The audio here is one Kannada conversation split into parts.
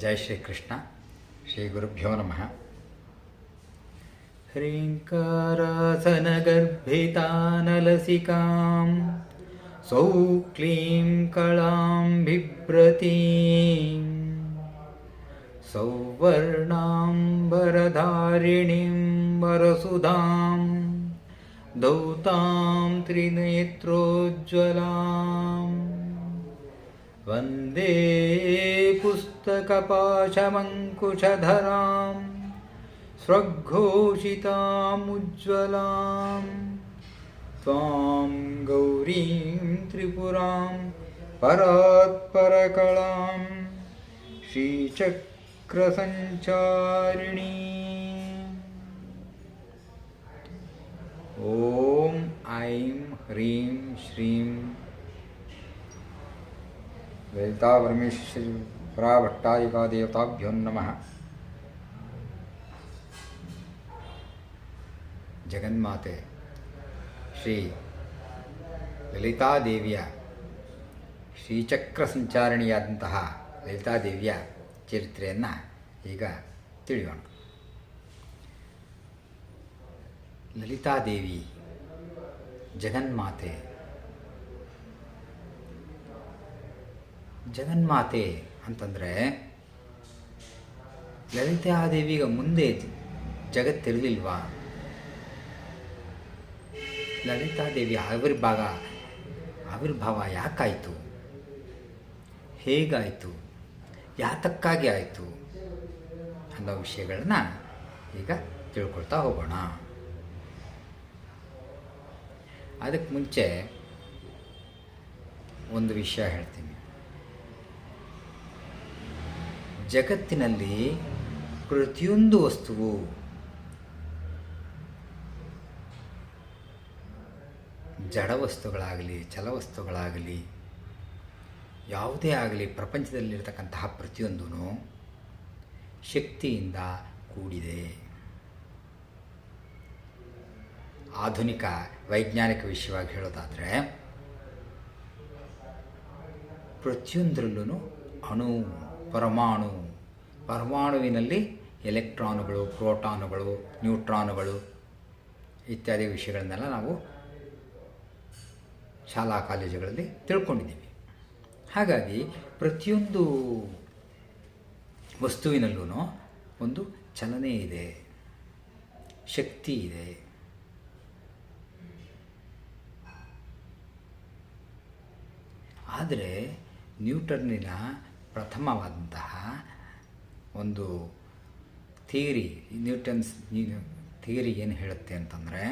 जय श्री कृष्ण श्रीगुरुभ्यो नमः। नम सौ क्लीं कलां बिभ्रतीं सौवर्णाम्बरधारिणीं वरसुधां दौतां त्रिनेत्रोज्ज्वलाम्। वंदे पुस् कपाशमङ्कुशधरां स्वघोषितामुज्ज्वलां त्वां गौरीं त्रिपुरां परात्परकलां श्रीचक्रसञ्चारिणी। ॐ ऐं ह्रीं श्रीं। वेताव्रमेश्व ಪರಾಭಟ್ಟಾಯಿಕಾ ದೇವತಾಭ್ಯೋ ನಮಃ ಜಗನ್ಮಾತೆ ಶ್ರೀ ಲಲಿತಾದೇವಿಯ ಶ್ರೀಚಕ್ರ ಸಂಚಾರಣಿಯಾದಂತಹ ಲಲಿತಾದೇವಿಯ ಚರಿತ್ರೆಯನ್ನು ಈಗ ತಿಳಿಯೋಣ. ಲಲಿತಾದೇವಿ, ಜಗನ್ಮಾತೆ. ಜಗನ್ಮಾತೆ ಅಂತಂದರೆ, ಲಲಿತಾದೇವಿಗ ಮುಂದೆ ಜಗತ್ತಿರಲಿಲ್ವಾ? ಲಲಿತಾದೇವಿ ಆವಿರ್ಭಾಗ, ಆವಿರ್ಭಾವ ಯಾಕಾಯಿತು? ಹೇಗಾಯಿತು? ಯಾತಕ್ಕಾಗಿ ಆಯಿತು? ಅನ್ನೋ ವಿಷಯಗಳನ್ನ ಈಗ ತಿಳ್ಕೊಳ್ತಾ ಹೋಗೋಣ. ಅದಕ್ಕೆ ಮುಂಚೆ ಒಂದು ವಿಷಯ ಹೇಳ್ತೀನಿ. ಜಗತ್ತಿನಲ್ಲಿ ಪ್ರತಿಯೊಂದು ವಸ್ತುವು ಜಡ ವಸ್ತುಗಳಾಗಲಿ ಚಲವಸ್ತುಗಳಾಗಲಿ ಯಾವುದೇ ಆಗಲಿ, ಪ್ರಪಂಚದಲ್ಲಿರತಕ್ಕಂತಹ ಪ್ರತಿಯೊಂದೂ ಶಕ್ತಿಯಿಂದ ಕೂಡಿದೆ. ಆಧುನಿಕ ವೈಜ್ಞಾನಿಕ ವಿಷಯವಾಗಿ ಹೇಳೋದಾದರೆ ಪ್ರತಿಯೊಂದರಲ್ಲೂ ಅಣು ಪರಮಾಣು. ಪರಮಾಣುವಿನಲ್ಲಿ ಎಲೆಕ್ಟ್ರಾನುಗಳು, ಪ್ರೋಟಾನುಗಳು, ನ್ಯೂಟ್ರಾನುಗಳು ಇತ್ಯಾದಿ ವಿಷಯಗಳನ್ನೆಲ್ಲ ನಾವು ಶಾಲಾ ಕಾಲೇಜುಗಳಲ್ಲಿ ತಿಳ್ಕೊಂಡಿದ್ದೀವಿ. ಹಾಗಾಗಿ ಪ್ರತಿಯೊಂದು ವಸ್ತುವಿನಲ್ಲೂ ಒಂದು ಚಲನೆ ಇದೆ, ಶಕ್ತಿ ಇದೆ. ಆದರೆ ನ್ಯೂಟನ್ನಿನ ಪ್ರಥಮವಾದಂತಹ ಒಂದು ಥಿಯರಿ, ನ್ಯೂಟನ್ಸ್ ಥಿಯರಿ ಏನು ಹೇಳುತ್ತೆ ಅಂತಂದರೆ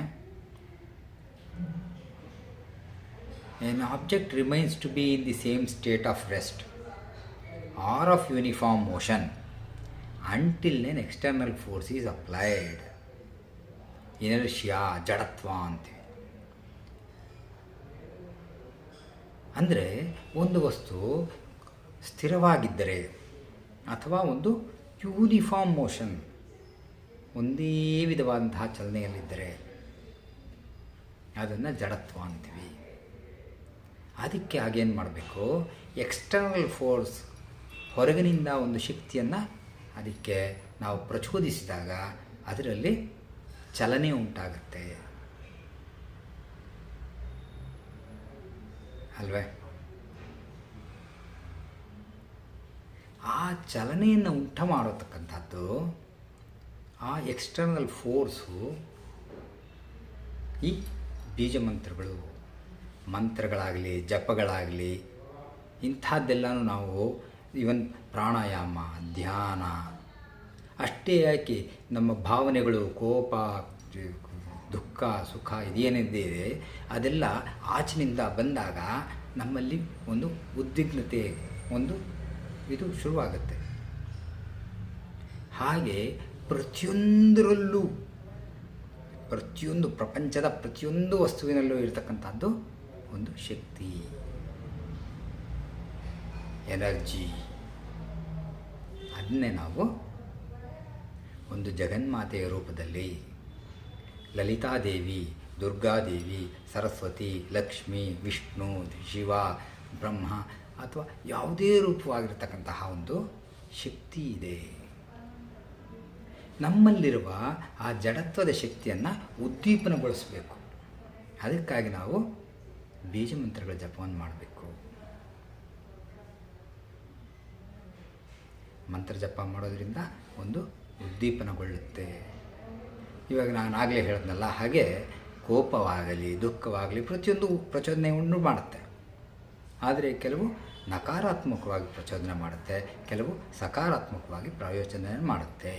an object remains to be in the same state of rest or of uniform motion until an external force is applied inertia ಜಡತ್ವ ಅಂತೀವಿ. ಅಂದರೆ ಒಂದು ವಸ್ತು ಸ್ಥಿರವಾಗಿದ್ದರೆ ಅಥವಾ ಒಂದು ಯೂನಿಫಾರ್ಮ್ ಮೋಷನ್ ಒಂದೇ ವಿಧವಾದಂತಹ ಚಲನೆಯಲ್ಲಿದ್ದರೆ ಅದನ್ನು ಜಡತ್ವ ಅಂತೀವಿ. ಅದಕ್ಕೆ ಹಾಗೇನು ಮಾಡಬೇಕು? ಎಕ್ಸ್ಟರ್ನಲ್ ಫೋರ್ಸ್ ಹೊರಗಿನಿಂದ ಒಂದು ಶಕ್ತಿಯನ್ನು ಅದಕ್ಕೆ ನಾವು ಪ್ರಚೋದಿಸಿದಾಗ ಅದರಲ್ಲಿ ಚಲನೆ ಉಂಟಾಗುತ್ತೆ. ಅಲ್ವೇ? ಆ ಚಲನೆಯನ್ನು ಉಂಟು ಮಾಡತಕ್ಕಂಥದ್ದು, ಆ ಎಕ್ಸ್ಟರ್ನಲ್ ಫೋರ್ಸು ಈ ಬೀಜ ಮಂತ್ರಗಳು, ಮಂತ್ರಗಳಾಗಲಿ, ಜಪಗಳಾಗಲಿ, ಇಂಥದ್ದೆಲ್ಲನೂ ನಾವು ಇವನ್ ಪ್ರಾಣಾಯಾಮ, ಧ್ಯಾನ, ಅಷ್ಟೇ ಯಾಕೆ ನಮ್ಮ ಭಾವನೆಗಳು, ಕೋಪ, ದುಃಖ, ಸುಖ ಇದೇನಿದೆ ಅದೆಲ್ಲ ಆಚಿನಿಂದ ಬಂದಾಗ ನಮ್ಮಲ್ಲಿ ಒಂದು ಉದ್ವಿಗ್ನತೆ, ಒಂದು ಇದು ಶುರುವಾಗುತ್ತೆ. ಹಾಗೆ ಪ್ರತಿಯೊಂದರಲ್ಲೂ, ಪ್ರತಿಯೊಂದು ಪ್ರಪಂಚದ ಪ್ರತಿಯೊಂದು ವಸ್ತುವಿನಲ್ಲೂ ಇರತಕ್ಕಂಥದ್ದು ಒಂದು ಶಕ್ತಿ. ಎನರ್ಜಿ. ಅದನ್ನೇ ನಾವು ಒಂದು ಜಗನ್ಮಾತೆಯ ರೂಪದಲ್ಲಿ, ಲಲಿತಾದೇವಿ, ದುರ್ಗಾದೇವಿ, ಸರಸ್ವತಿ, ಲಕ್ಷ್ಮಿ, ವಿಷ್ಣು, ಶಿವ, ಬ್ರಹ್ಮ ಅಥವಾ ಯಾವುದೇ ರೂಪವಾಗಿರ್ತಕ್ಕಂತಹ ಒಂದು ಶಕ್ತಿ ಇದೆ. ನಮ್ಮಲ್ಲಿರುವ ಆ ಜಡತ್ವದ ಶಕ್ತಿಯನ್ನು ಉದ್ದೀಪನಗೊಳಿಸಬೇಕು. ಅದಕ್ಕಾಗಿ ನಾವು ಬೀಜ ಮಂತ್ರಗಳ ಜಪವನ್ನು ಮಾಡಬೇಕು. ಮಂತ್ರ ಜಪ ಮಾಡೋದ್ರಿಂದ ಒಂದು ಉದ್ದೀಪನಗೊಳ್ಳುತ್ತೆ. ಇವಾಗ ನಾನು ಆಗಲೇ ಹೇಳಿದ್ನಲ್ಲ, ಹಾಗೆ ಕೋಪವಾಗಲಿ, ದುಃಖವಾಗಲಿ ಪ್ರತಿಯೊಂದು ಪ್ರಚೋದನೆ ಉಂಟು ಮಾಡುತ್ತೆ. ಆದರೆ ಕೆಲವು ನಕಾರಾತ್ಮಕವಾಗಿ ಪ್ರಚೋದನೆ ಮಾಡುತ್ತೆ, ಕೆಲವು ಸಕಾರಾತ್ಮಕವಾಗಿ ಪ್ರಯೋಜನೆ ಮಾಡುತ್ತೆ.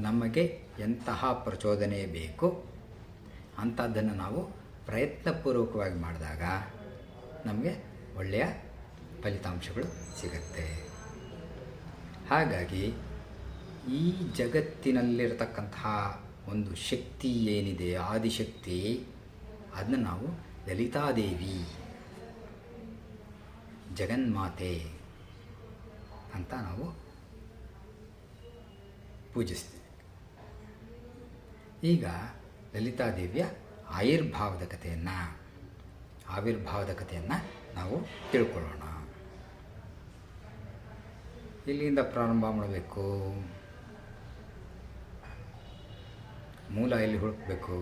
ನಮಗೆ ಎಂತಹ ಪ್ರಚೋದನೆ ಬೇಕು, ಅಂಥದ್ದನ್ನು ನಾವು ಪ್ರಯತ್ನಪೂರ್ವಕವಾಗಿ ಮಾಡಿದಾಗ ನಮಗೆ ಒಳ್ಳೆಯ ಫಲಿತಾಂಶಗಳು ಸಿಗುತ್ತೆ. ಹಾಗಾಗಿ ಈ ಜಗತ್ತಿನಲ್ಲಿರತಕ್ಕಂತಹ ಒಂದು ಶಕ್ತಿ ಏನಿದೆ, ಆದಿಶಕ್ತಿ, ಅದನ್ನ ನಾವು ಲಲಿತಾದೇವಿ ಜಗನ್ಮಾತೆ ಅಂತ ನಾವು ಪೂಜಿಸ್ತೀವಿ. ಈಗ ಲಲಿತಾದೇವಿಯ ಆವಿರ್ಭಾವದ ಕಥೆಯನ್ನು ಆವಿರ್ಭಾವದ ಕಥೆಯನ್ನು ನಾವು ತಿಳ್ಕೊಳ್ಳೋಣ. ಇಲ್ಲಿಂದ ಪ್ರಾರಂಭ ಮಾಡಬೇಕು? ಮೂಲ ಎಲ್ಲಿ ಹುಡುಕಬೇಕು?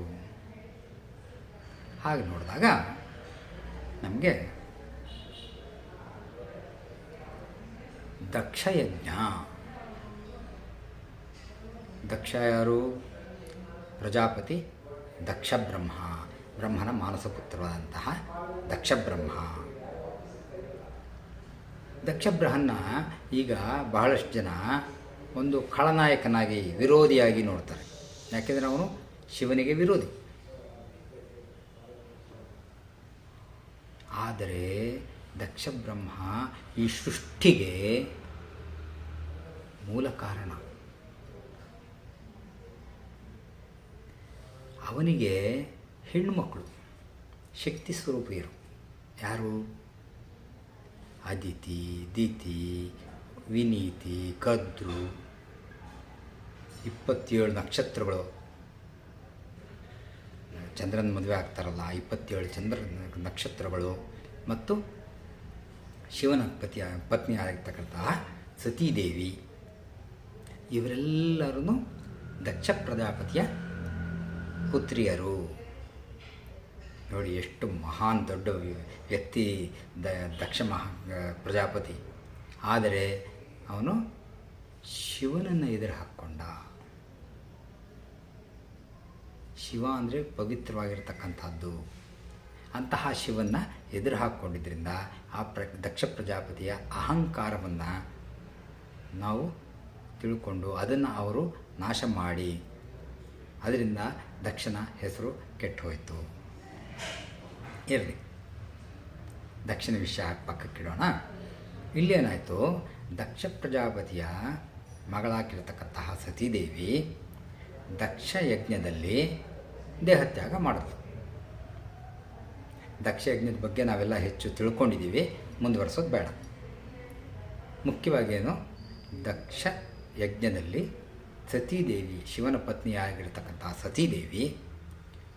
ಹಾಗೆ ನೋಡಿದಾಗ ನಮಗೆ ದಕ್ಷಯಜ್ಞ. ದಕ್ಷ ಯಾರು? ಪ್ರಜಾಪತಿ ದಕ್ಷ ಬ್ರಹ್ಮ ಬ್ರಹ್ಮನ ಮಾನಸಪುತ್ರವಾದಂತಹ ದಕ್ಷ ಬ್ರಹ್ಮ ಈಗ ಬಹಳಷ್ಟು ಜನ ಒಂದು ಖಳನಾಯಕನಾಗಿ, ವಿರೋಧಿಯಾಗಿ ನೋಡ್ತಾರೆ. ಯಾಕೆಂದರೆ ಅವನು ಶಿವನಿಗೆ ವಿರೋಧಿ. ಆದರೆ ದಕ್ಷ ಬ್ರಹ್ಮ ಈ ಸೃಷ್ಟಿಗೆ ಮೂಲ ಕಾರಣ. ಅವನಿಗೆ ಹೆಣ್ಣುಮಕ್ಕಳು ಶಕ್ತಿ ಸ್ವರೂಪಿಯರು. ಯಾರು? ಅದಿತಿ, ದಿತಿ, ವಿನೀತಿ, ಕದ್ರು. ಇಪ್ಪತ್ತೇಳು ನಕ್ಷತ್ರಗಳು. ಚಂದ್ರನ ಮದುವೆ ಆಗ್ತಾರಲ್ಲ, ಇಪ್ಪತ್ತೇಳು ಚಂದ್ರ ನಕ್ಷತ್ರಗಳು. ಮತ್ತು ಶಿವನ ಪತಿಯ ಪತ್ನಿ ಆಗಿರ್ತಕ್ಕಂತಹ ಸತೀದೇವಿ. ಇವರೆಲ್ಲರೂ ದಕ್ಷ ಪ್ರಜಾಪತಿಯ ಪುತ್ರಿಯರು. ನೋಡಿ ಎಷ್ಟು ಮಹಾನ್ ದೊಡ್ಡ ವ್ಯಕ್ತಿ ದ, ದಕ್ಷ ಮಹಾ ಪ್ರಜಾಪತಿ. ಆದರೆ ಅವನು ಶಿವನನ್ನು ಎದುರು ಹಾಕ್ಕೊಂಡ ಶಿವ ಅಂದರೆ ಪವಿತ್ರವಾಗಿರ್ತಕ್ಕಂಥದ್ದು. ಅಂತಹ ಶಿವನ್ನ ಎದುರು ಹಾಕ್ಕೊಂಡಿದ್ದರಿಂದ ಆ ಪ್ರ, ದಕ್ಷ ಪ್ರಜಾಪತಿಯ ಅಹಂಕಾರವನ್ನು ನಾವು ತಿಳ್ಕೊಂಡು ಅದನ್ನು ಅವರು ನಾಶ ಮಾಡಿ. ಅದರಿಂದ ದಕ್ಷನ ಹೆಸರು ಕೆಟ್ಟು ಹೋಯಿತು ಇರಲಿ. ದಕ್ಷಿಣ ವಿಷಯ ಪಕ್ಕಕ್ಕಿಡೋಣ ಇಲ್ಲೇನಾಯಿತು? ದಕ್ಷ ಪ್ರಜಾಪತಿಯ ಮಗಳಾಗಿರ್ತಕ್ಕಂತಹ ಸತೀದೇವಿ ದಕ್ಷ ಯಜ್ಞದಲ್ಲಿ ದೇಹತ್ಯಾಗ ಮಾಡಿದ್ಲು ದಕ್ಷ ಯಜ್ಞದ ಬಗ್ಗೆ ನಾವೆಲ್ಲ ಹೆಚ್ಚು ತಿಳ್ಕೊಂಡಿದ್ದೀವಿ, ಮುಂದುವರ್ಸೋದು ಬೇಡ. ಮುಖ್ಯವಾಗಿ ಏನು ದಕ್ಷ ಯಜ್ಞದಲ್ಲಿ ಸತೀದೇವಿ ಶಿವನ ಪತ್ನಿಯಾಗಿರ್ತಕ್ಕಂಥ ಸತೀದೇವಿ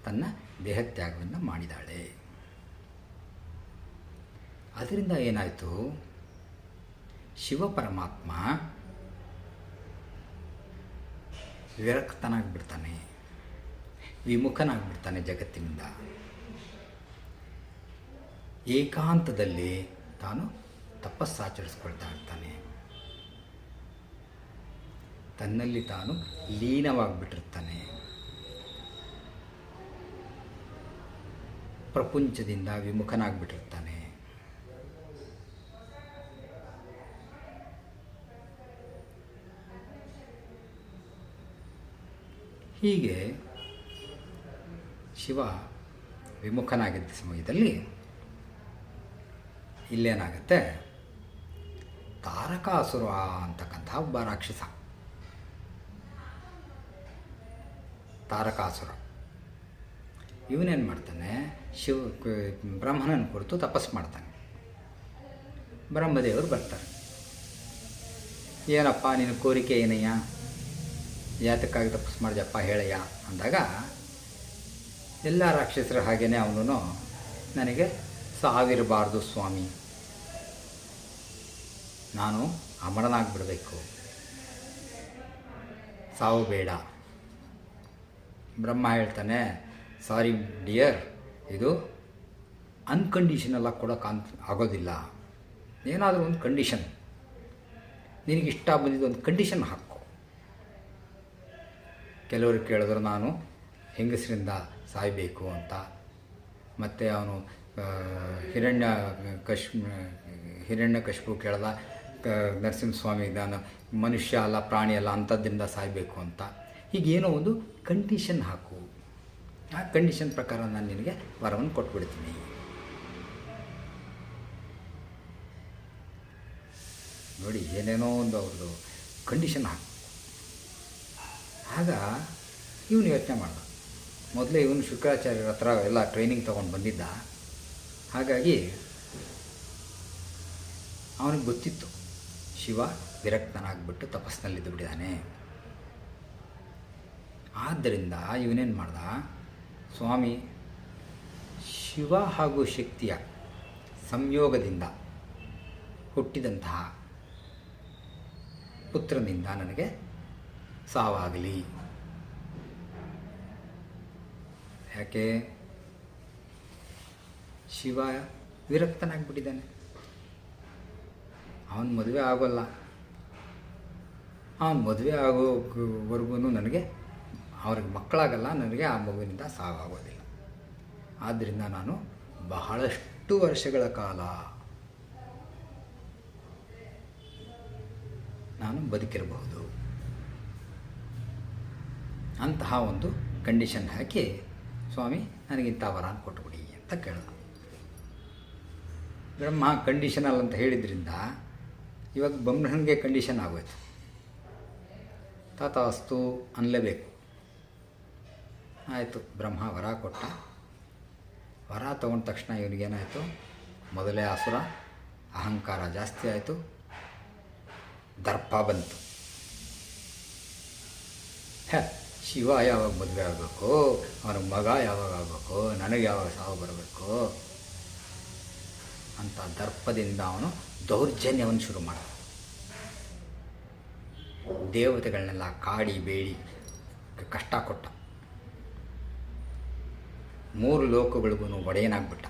ತನ್ನ ದೇಹತ್ಯಾಗವನ್ನು ಮಾಡಿದಾಳೆ. ಅದರಿಂದ ಏನಾಯಿತು? ಶಿವ ಪರಮಾತ್ಮ ವಿರಕ್ತನಾಗ್ಬಿಡ್ತಾನೆ, ವಿಮುಖನಾಗ್ಬಿಡ್ತಾನೆ ಜಗತ್ತಿನಿಂದ. ಏಕಾಂತದಲ್ಲಿ ತಾನು ತಪಸ್ಸಾಚರಿಸ್ಕೊಳ್ತಾ ಇರ್ತಾನೆ ತನ್ನಲ್ಲಿ ತಾನು ಲೀನವಾಗಿಬಿಟ್ಟಿರ್ತಾನೆ. ಪ್ರಪಂಚದಿಂದ ವಿಮುಖನಾಗ್ಬಿಟ್ಟಿರ್ತಾನೆ. ಹೀಗೆ ಶಿವ ವಿಮುಖನಾಗಿದ್ದ ಸಮಯದಲ್ಲಿ ಇಲ್ಲೇನಾಗುತ್ತೆ? ತಾರಕಾಸುರ ಅಂತಕ್ಕಂಥ ಒಬ್ಬ ರಾಕ್ಷಸ. ತಾರಕಾಸುರ. ಇವನೇನು ಮಾಡ್ತಾನೆ? ಶಿವ ಬ್ರಹ್ಮನನ್ನು ಕುರಿತು ತಪಸ್ಸು ಮಾಡ್ತಾನೆ. ಬ್ರಹ್ಮದೇವರು ಬರ್ತಾರೆ. ಏನಪ್ಪ, ನಿನ್ನ ಕೋರಿಕೆ ಏನಯ್ಯ? ಯಾತಕ್ಕಾಗಿ ತಪಸ್ಸು ಮಾಡಿದೆಪ್ಪ ಹೇಳಯ್ಯ? ಅಂದಾಗ, ಎಲ್ಲ ರಾಕ್ಷಸರ ಹಾಗೇ ಅವನು ನನಗೆ ಸಾವಿರಬಾರ್ದು ಸ್ವಾಮಿ. ನಾನು ಅಮರನಾಗ್ಬಿಡಬೇಕು. ಸಾವು ಬೇಡ. ಬ್ರಹ್ಮ ಹೇಳ್ತಾನೆ, ಸಾರಿ ಡಿಯರ್, ಇದು ಅನ್ಕಂಡೀಷನಲ್ಲ ಕೊಡೋಕೆ ಅನ್ ಆಗೋದಿಲ್ಲ. ಏನಾದರೂ ಒಂದು ಕಂಡೀಷನ್ ನಿನಗೆ ಇಷ್ಟ ಬಂದಿದ್ದು ಒಂದು ಕಂಡೀಷನ್ ಹಾಕು. ಕೆಲವರು ಕೇಳಿದ್ರು, ನಾನು ಹೆಂಗಸರಿಂದ ಸಾಯಬೇಕು ಅಂತ. ಮತ್ತು ಅವನು ಹಿರಣ್ಯ, ಕಶ್, ಹಿರಣ್ಯ ಕಶ್ಪು ಕೇಳಲ್ಲ ನರಸಿಂಹಸ್ವಾಮಿ ನಾನು ಮನುಷ್ಯ ಅಲ್ಲ, ಪ್ರಾಣಿ ಅಲ್ಲ ಅಂಥದ್ದಿಂದ ಸಾಯಬೇಕು ಅಂತ. ಹೀಗೇನೋ ಒಂದು ಕಂಡೀಷನ್ ಹಾಕು. ಆ ಕಂಡೀಷನ್ ಪ್ರಕಾರ ನಾನು ನಿನಗೆ ವರವನ್ನು ಕೊಟ್ಬಿಡ್ತೀನಿ. ನೋಡಿ, ಏನೇನೋ ಒಂದು ಅವ್ರದ್ದು ಕಂಡೀಷನ್ ಹಾಕು. ಆಗ ಇವನು ಯೋಚನೆ ಮಾಡ್ದ. ಮೊದಲೇ ಇವನು ಶುಕ್ರಾಚಾರ್ಯರ ಹತ್ರ ಎಲ್ಲ ಟ್ರೈನಿಂಗ್ ತೊಗೊಂಡು ಬಂದಿದ್ದ. ಹಾಗಾಗಿ ಅವನಿಗೆ ಗೊತ್ತಿತ್ತು, ಶಿವ ವಿರಕ್ತನಾಗ್ಬಿಟ್ಟು ತಪಸ್ಸಿನಲ್ಲಿದ್ದು ಬಿಟ್ಟಿದ್ದಾನೆ. ಆದ್ದರಿಂದ ಇವನೇನು ಮಾಡ್ದ? ಸ್ವಾಮಿ, ಶಿವ ಹಾಗೂ ಶಕ್ತಿಯ ಸಂಯೋಗದಿಂದ ಹುಟ್ಟಿದಂತಹ ಪುತ್ರನಿಂದ ನನಗೆ ಸಾವಾಗಲಿ. ಯಾಕೆ? ಶಿವ ವಿರಕ್ತನಾಗ್ಬಿಟ್ಟಿದ್ದಾನೆ. ಅವನ ಮದುವೆ ಆಗೋಲ್ಲ. ಅವನ ಮದುವೆ ಆಗೋವರೆಗೂ ನನಗೆ, ಅವ್ರಿಗೆ ಮಕ್ಕಳಾಗಲ್ಲ, ನನಗೆ ಆ ಮಗುವಿನಿಂದ ಸಾವಾಗೋದಿಲ್ಲ. ಆದ್ದರಿಂದ ನಾನು ಬಹಳಷ್ಟು ವರ್ಷಗಳ ಕಾಲ ನಾನು ಬದುಕಿರಬಹುದು. ಅಂತಹ ಒಂದು ಕಂಡೀಷನ್ ಹಾಕಿ, ಸ್ವಾಮಿ, ನನಗಿಂತ ವರಾನ್ ಕೊಟ್ಬಿಡಿ ಅಂತ ಕೇಳ್ದ. ಬ್ರಹ್ಮ ಕಂಡೀಷನಲ್ ಅಂತ ಹೇಳಿದ್ರಿಂದ ಇವಾಗ ಬ್ರಹ್ಮನಿಗೆ ಕಂಡೀಷನ್ ಆಗೋಯ್ತು. ತಾತ ವಸ್ತು ಅನ್ನಲೇಬೇಕು ಆಯಿತು, ಬ್ರಹ್ಮ ವರ ಕೊಟ್ಟ. ವರ ತಗೊಂಡ ತಕ್ಷಣ ಇವನಿಗೇನಾಯಿತು ಮೊದಲೇ ಅಸುರ, ಅಹಂಕಾರ ಜಾಸ್ತಿ ಆಯಿತು. ದರ್ಪ ಬಂತು. ಹೇ, ಶಿವ ಯಾವಾಗ ಮದುವೆ ಆಗಬೇಕು? ಅವನ ಮಗ ಯಾವಾಗ ಆಗಬೇಕು? ನನಗೆ ಯಾವಾಗ ಸಾವು ಬರಬೇಕು? ಅಂತ ದರ್ಪದಿಂದ ಅವನು ದೌರ್ಜನ್ಯವನ್ನು ಶುರು ಮಾಡ. ದೇವತೆಗಳನ್ನೆಲ್ಲ ಕಾಡಿ, ಬೇಡಿ, ಕಷ್ಟ ಕೊಟ್ಟ. ಮೂರು ಲೋಕಗಳಿಗೂ ಒಡೆಯನಾಗ್ಬಿಟ್ಟ.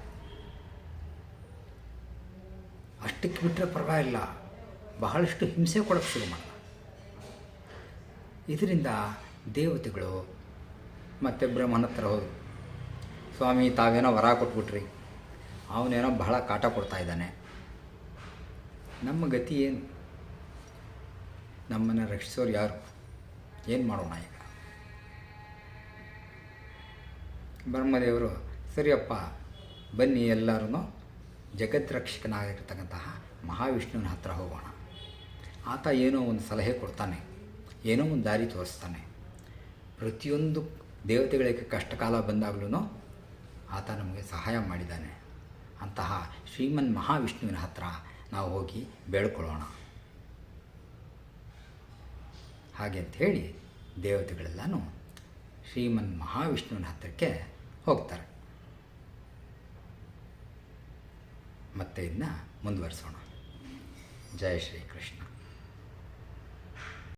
ಅಷ್ಟಕ್ಕೆ ಬಿಟ್ಟರೆ ಪರವಾಗಿಲ್ಲ, ಬಹಳಷ್ಟು ಹಿಂಸೆ ಕೊಡೋಕ್ಕೆ ಶುರು ಮಾಡ ಇದರಿಂದ ದೇವತೆಗಳು ಮತ್ತೆ ಬ್ರಹ್ಮನ ಹತ್ರ ಹೋದ್ರು. ಸ್ವಾಮಿ, ತಾವೇನೋ ವರ ಕೊಟ್ಬಿಟ್ರಿ. ಅವನೇನೋ ಬಹಳ ಕಾಟ ಕೊಡ್ತಾ ಇದ್ದಾನೆ. ನಮ್ಮ ಗತಿ ಏನು? ನಮ್ಮನ್ನು ರಕ್ಷಿಸೋರು ಯಾರು? ಏನು ಮಾಡೋಣ ಈಗ? ಬ್ರಹ್ಮದೇವರು, ಸರಿಯಪ್ಪ, ಬನ್ನಿ ಎಲ್ಲರೂ ಜಗದ್ರಕ್ಷಕನಾಗಿರ್ತಕ್ಕಂತಹ ಮಹಾವಿಷ್ಣುವಿನ ಹತ್ರ ಹೋಗೋಣ. ಆತ ಏನೋ ಒಂದು ಸಲಹೆ ಕೊಡ್ತಾನೆ, ಏನೋ ಒಂದು ದಾರಿ ತೋರಿಸ್ತಾನೆ. ಪ್ರತಿಯೊಂದು ದೇವತೆಗಳಿಗೆ ಕಷ್ಟಕಾಲ ಬಂದಾಗಲೂ ಆತ ನಮಗೆ ಸಹಾಯ ಮಾಡಿದ್ದಾನೆ. ಅಂತಹ ಶ್ರೀಮನ್ ಮಹಾವಿಷ್ಣುವಿನ ಹತ್ರ ನಾವು ಹೋಗಿ ಬೇಡ್ಕೊಳ್ಳೋಣ. ಹಾಗೆ ಅಂತ ಹೇಳಿ ದೇವತೆಗಳೆಲ್ಲನೂ ಶ್ರೀಮನ್ ಮಹಾವಿಷ್ಣುವಿನ ಹತ್ತಿರಕ್ಕೆ ಹೋಗ್ತಾರೆ. ಮತ್ತೆ ಇದನ್ನ ಮುಂದುವರಿಸೋಣ. ಜಯ ಶ್ರೀ ಕೃಷ್ಣ